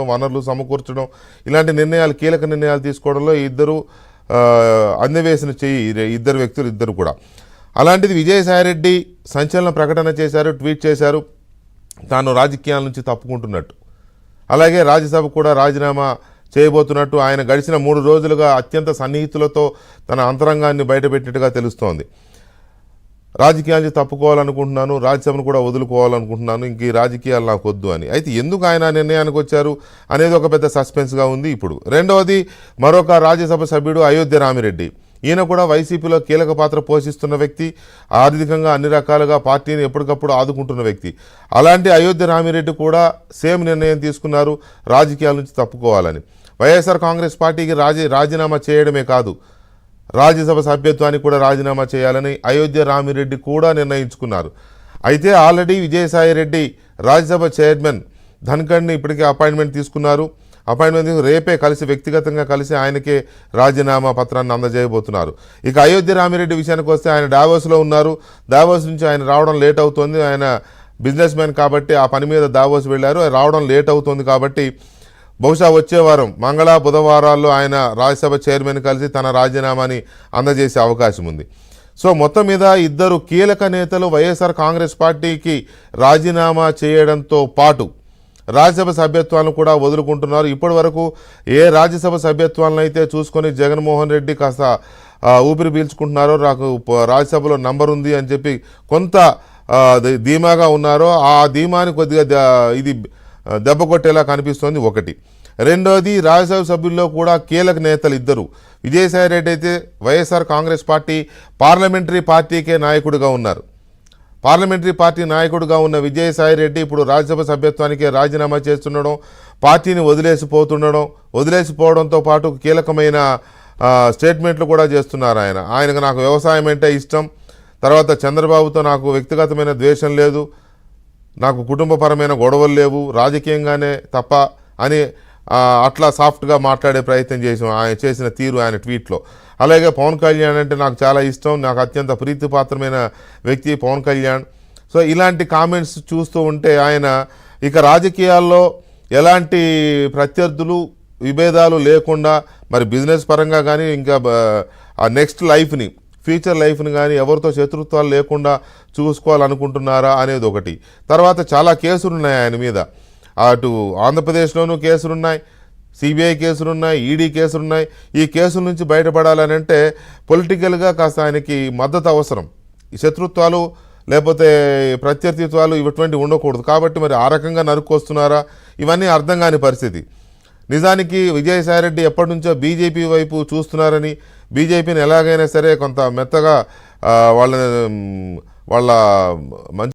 వనరులు సమకూర్చడం ఇలాంటి నిర్ణయాలు కీలక నిర్ణయాలు తీసుకోవడంలో ఇద్దరు ఆ, అందవేసిన చెయ్యి ఇద్దరు వ్యక్తులు ఇద్దరు కూడా. అలాంటిది విజయసాయిరెడ్డి సంచలన ప్రకటన చేశారు ట్వీట్ చేశారు. తాను రాజకీయాల నుంచి తప్పుకుంటున్నట్టు. అలాగే రాజ్యసభ కూడా రాజీనామా చేయబోతున్నట్టు ఆయన గడిచిన మూడు రోజులుగా అత్యంత సన్నిహితులతో తన అంతరంగాన్ని బయటపెట్టినట్టుగా తెలుస్తోంది. రాజకీయాలు తప్పుకోవాలనుకుంటున్నాను రాజ్యసభను కూడా వదులుకోవాలనుకుంటున్నాను ఇంక ఈ రాజకీయాలు నాకు వద్దు అని. అయితే ఎందుకు ఆయన ఆ నిర్ణయానికి వచ్చారు అనేది ఒక పెద్ద సస్పెన్స్గా ఉంది ఇప్పుడు. రెండవది మరొక రాజ్యసభ సభ్యుడు అయోధ్య రామిరెడ్డి. ఈయన కూడా వైసీపీలో కీలక పాత్ర పోషిస్తున్న వ్యక్తి ఆర్థికంగా అన్ని రకాలుగా పార్టీని ఎప్పటికప్పుడు ఆదుకుంటున్న వ్యక్తి. అలాంటి అయోధ్య రామిరెడ్డి కూడా సేమ్ నిర్ణయం తీసుకున్నారు రాజకీయాల నుంచి తప్పుకోవాలని. వైఎస్ఆర్ కాంగ్రెస్ పార్టీకి రాజీ రాజీనామా చేయడమే కాదు రాజ్యసభ సభ్యత్వానికి కూడా రాజీనామా చేయాలని అయోధ్య రామిరెడ్డి కూడా నిర్ణయించుకున్నారు. అయితే ఆల్రెడీ విజయసాయి రెడ్డి రాజ్యసభ చైర్మన్ ధన్ఖడ్ని ఇప్పటికే అపాయింట్మెంట్ తీసుకున్నారు. అపాయింట్మెంట్ తీసుకుని రేపే కలిసి వ్యక్తిగతంగా కలిసి ఆయనకే రాజీనామా పత్రాన్ని అందజేయబోతున్నారు. ఇక అయోధ్య రామిరెడ్డి విషయానికి వస్తే ఆయన డావోస్లో ఉన్నారు. డావోస్ నుంచి ఆయన రావడం లేట్ అవుతుంది. ఆయన బిజినెస్ మ్యాన్ కాబట్టి ఆ పని మీద దావోస్ వెళ్ళారు. రావడం లేట్ అవుతుంది కాబట్టి బహుశా వచ్చే వారం మంగళ బుధవారాల్లో ఆయన రాజ్యసభ చైర్మన్ కలిసి తన రాజీనామాని అందజేసే అవకాశం ఉంది. సో మొత్తం మీద ఇద్దరు కీలక నేతలు వైఎస్ఆర్ కాంగ్రెస్ పార్టీకి రాజీనామా చేయడంతో పాటు రాజ్యసభ సభ్యత్వాలను కూడా వదులుకుంటున్నారు. ఇప్పటి వరకు ఏ రాజ్యసభ సభ్యత్వాలను అయితే చూసుకొని జగన్మోహన్ రెడ్డి కాస్త ఊపిరి పీల్చుకుంటున్నారో నాకు రాజ్యసభలో నంబర్ ఉంది అని చెప్పి కొంత ధీమాగా ఉన్నారో ఆ ధీమాని కొద్దిగా ఇది దెబ్బ కొట్టేలా కనిపిస్తోంది ఒకటి. రెండోది రాజ్యసభ సభ్యుల్లో కూడా కీలక నేతలు ఇద్దరు. విజయసాయి రెడ్డి అయితే వైఎస్ఆర్ కాంగ్రెస్ పార్టీ పార్లమెంటరీ పార్టీకే నాయకుడిగా ఉన్నారు. పార్లమెంటరీ పార్టీ నాయకుడిగా ఉన్న విజయసాయి రెడ్డి ఇప్పుడు రాజ్యసభ సభ్యత్వానికి రాజీనామా చేస్తుండడం పార్టీని వదిలేసిపోతుండడం వదిలేసిపోవడంతో పాటు కీలకమైన స్టేట్మెంట్లు కూడా చేస్తున్నారు ఆయన. ఆయనకు నాకు వ్యవసాయం అంటే ఇష్టం. తర్వాత చంద్రబాబుతో నాకు వ్యక్తిగతమైన ద్వేషం లేదు. నాకు కుటుంబపరమైన గొడవలు లేవు రాజకీయంగానే తప్ప అని అట్లా సాఫ్ట్గా మాట్లాడే ప్రయత్నం చేసాం ఆయన చేసిన తీరు ఆయన ట్వీట్లో. అలాగే పవన్ కళ్యాణ్ అంటే నాకు చాలా ఇష్టం నాకు అత్యంత ప్రీతిపాత్రమైన వ్యక్తి పవన్ కళ్యాణ్. సో ఇలాంటి కామెంట్స్ చూస్తూ ఉంటే ఆయన ఇక రాజకీయాల్లో ఎలాంటి ప్రత్యర్థులు విభేదాలు లేకుండా మరి బిజినెస్ పరంగా కానీ ఇంకా నెక్స్ట్ లైఫ్ని ఫ్యూచర్ లైఫ్ని కానీ ఎవరితో శత్రుత్వాలు లేకుండా చూసుకోవాలనుకుంటున్నారా అనేది ఒకటి. తర్వాత చాలా కేసులు ఉన్నాయి ఆయన మీద. అటు ఆంధ్రప్రదేశ్లోనూ కేసులున్నాయి సిబిఐ కేసులున్నాయి ఈడీ కేసులున్నాయి. ఈ కేసుల నుంచి బయటపడాలని అంటే పొలిటికల్గా కాస్త ఆయనకి మద్దతు అవసరం. ఈ శత్రుత్వాలు లేకపోతే ప్రత్యర్థిత్వాలు ఇటువంటి ఉండకూడదు. కాబట్టి మరి ఆ రకంగా నరుక్కొస్తున్నారా? ఇవన్నీ అర్థం కాని పరిస్థితి. నిజానికి విజయసాయిరెడ్డి ఎప్పటి నుంచో బీజేపీ వైపు చూస్తున్నారని బీజేపీని ఎలాగైనా సరే కొంత మెత్తగా వాళ్ళ వాళ్ళ మంచి